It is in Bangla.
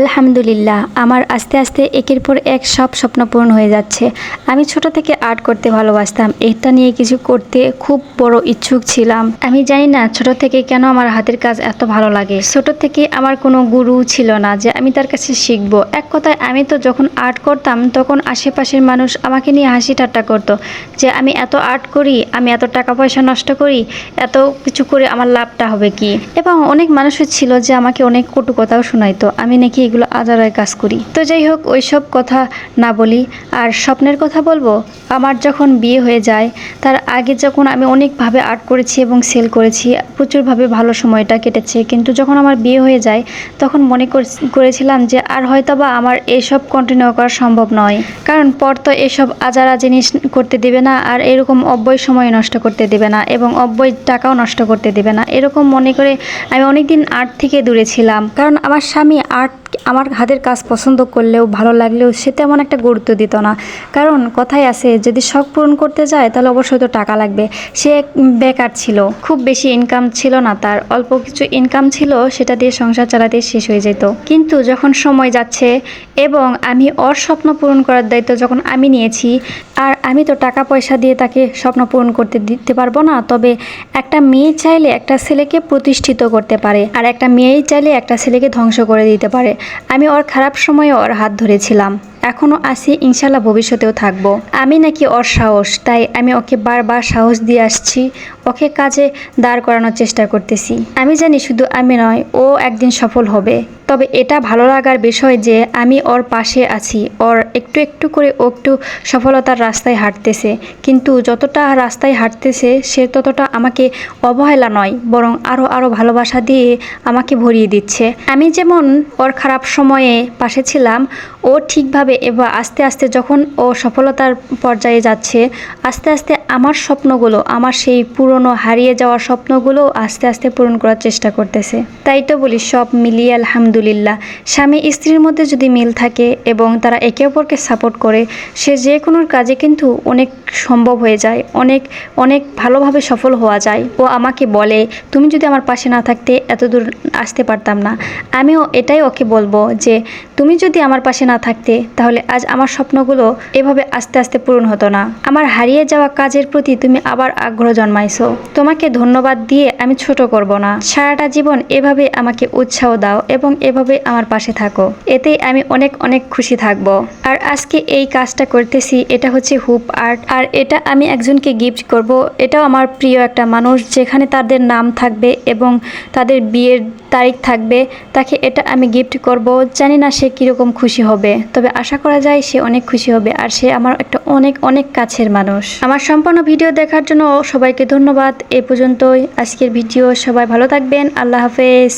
আলহামদুলিল্লাহ, আমার আস্তে আস্তে একের পর এক সব স্বপ্ন পূরণ হয়ে যাচ্ছে। আমি ছোট থেকে আর্ট করতে ভালোবাসতাম, এটা নিয়ে কিছু করতে খুব বড় ইচ্ছুক ছিলাম। আমি জানি না ছোট থেকে কেন আমার হাতের কাজ এত ভালো লাগে। ছোট থেকে আমার কোনো গুরু ছিল না যে আমি তার কাছে শিখব। এক কথায়, আমি তো যখন আর্ট করতাম, তখন আশেপাশের মানুষ আমাকে নিয়ে হাসি ঠাট্টা করতো যে, আমি এত আর্ট করি, আমি এত টাকা পয়সা নষ্ট করি, এত কিছু করে আমার লাভটা হবে কি? এবং অনেক মানুষও ছিল যে আমাকে অনেক কটু কথাও শোনাইতো। আমি নাকি এগুলো আজারায় কাজ করি। তো যাই হোক, ওইসব কথা না বলি। আর স্বপ্নের কথা বলব, আমার যখন বিয়ে হয়ে যায়, তার আগে যখন আমি অনেকভাবে আর্ট করেছি এবং সেল করেছি, প্রচুরভাবে ভালো সময়টা কেটেছে। কিন্তু যখন আমার বিয়ে হয়ে যায়, তখন মনে কর- করেছিলাম যে আর হয়তো বা আমার এসব কন্টিনিউ করা সম্ভব নয়। কারণ পর তো এসব আজারা জিনিস করতে দেবে না, আর এরকম অব্যয় সময় নষ্ট করতে দেবে না এবং অব্যয় টাকাও নষ্ট করতে দেবে না। এরকম মনে করে আমি অনেকদিন আর্ট থেকে দূরে ছিলাম। কারণ আমার স্বামী আর্ট আমার হাতের কাজ পছন্দ করলেও, ভালো লাগলেও সে তেমন একটা গুরুত্ব দিত না। কারণ কথাই আছে, যদি শখ পূরণ করতে যায়, তাহলে অবশ্যই তো টাকা লাগবে। সে বেকার ছিল, খুব বেশি ইনকাম ছিল না তার। অল্প কিছু ইনকাম ছিল, সেটা দিয়ে সংসার চালাতে শেষ হয়ে যেত। কিন্তু যখন সময় যাচ্ছে এবং আমি ওর স্বপ্ন পূরণ করার দায়িত্ব যখন আমি নিয়েছি, আর আমি তো টাকা পয়সা দিয়ে তাকে স্বপ্ন পূরণ করতে দিতে পারব না, তবে একটা মেয়ে চাইলে একটা ছেলেকে প্রতিষ্ঠিত করতে পারে, আর একটা মেয়েই চাইলে একটা ছেলেকে ধ্বংস করে দিতে পারে। আমি ওর খারাপ সময়ে ওর হাত ধরেছিলাম। এখনও আসি ইনশাল্লাহ ভবিষ্যতেও থাকব। আমি নাকি ওর সাহস, তাই আমি ওকে বারবার সাহস দিয়ে আসছি। ওকে কাজে দাঁড় করানোর চেষ্টা করতেছি। আমি জানি শুধু আমি নয়, ও একদিন সফল হবে। তবে এটা ভালো লাগার বিষয় যে, আমি ওর পাশে আছি। ওর একটু একটু করে ও একটু সফলতার রাস্তায় হাঁটতেছে। কিন্তু যতটা রাস্তায় হাঁটতেছে, সে ততটা আমাকে অবহেলা নয়, বরং আরও আরও ভালোবাসা দিয়ে আমাকে ভরিয়ে দিচ্ছে। আমি যেমন ওর খারাপ সময়ে পাশে ছিলাম, ও ঠিকভাবে এবার আস্তে আস্তে যখন ও সফলতার পর্যায়ে যাচ্ছে, আস্তে আস্তে আমার স্বপ্নগুলো, আমার সেই পুরনো হারিয়ে যাওয়া স্বপ্নগুলো আস্তে আস্তে পূরণ করার চেষ্টা করতেছে। তাই তো বলি, সব মিলিয়ে আলহামদুলিল্লাহ। স্বামী স্ত্রীর মধ্যে যদি মিল থাকে এবং তারা একে অপরকে সাপোর্ট করে, সে যে কোনো কাজে কিন্তু অনেক সম্ভব হয়ে যায়, অনেক অনেক ভালোভাবে সফল হওয়া যায়। ও আমাকে বলে, তুমি যদি আমার পাশে না থাকতে এত দূর আসতে পারতাম না। আমিও এটাই ওকে বলব যে, তুমি যদি আমার পাশে না থাকতে, তাহলে আজ আমার স্বপ্নগুলো এভাবে আস্তে আস্তে পূরণ হতো না। আমার হারিয়ে যাওয়া কাজের প্রতি তুমি আবার আগ্রহ জন্মাইছো। তোমাকে ধন্যবাদ দিয়ে আমি ছোট করব না। সারাটা জীবন এভাবে আমাকে উৎসাহ দাও এবং এভাবে আমার পাশে থাকো। এতেই আমি অনেক অনেক খুশি থাকব। আর আজকে এই কাজটা করতেছি, এটা হচ্ছে হুপ আর্ট। আর এটা আমি একজনকে গিফট করব। এটাও আমার প্রিয় একটা মানুষ, যেখানে তাদের নাম থাকবে এবং তাদের বিয়ের তারিখ থাকবে। তাকে এটা আমি গিফট করব। জানি না সে কীরকম খুশি হবে, তবে আশা করা যায় সে অনেক খুশি হবে। আর সে আমার একটা অনেক অনেক কাছের মানুষ। আমার সম্পূর্ণ ভিডিও দেখার জন্য সবাইকে ধন্যবাদ। এ পর্যন্তই। আজকের ভিডিও সবাই ভালো থাকবেন। আল্লাহ হাফেজ।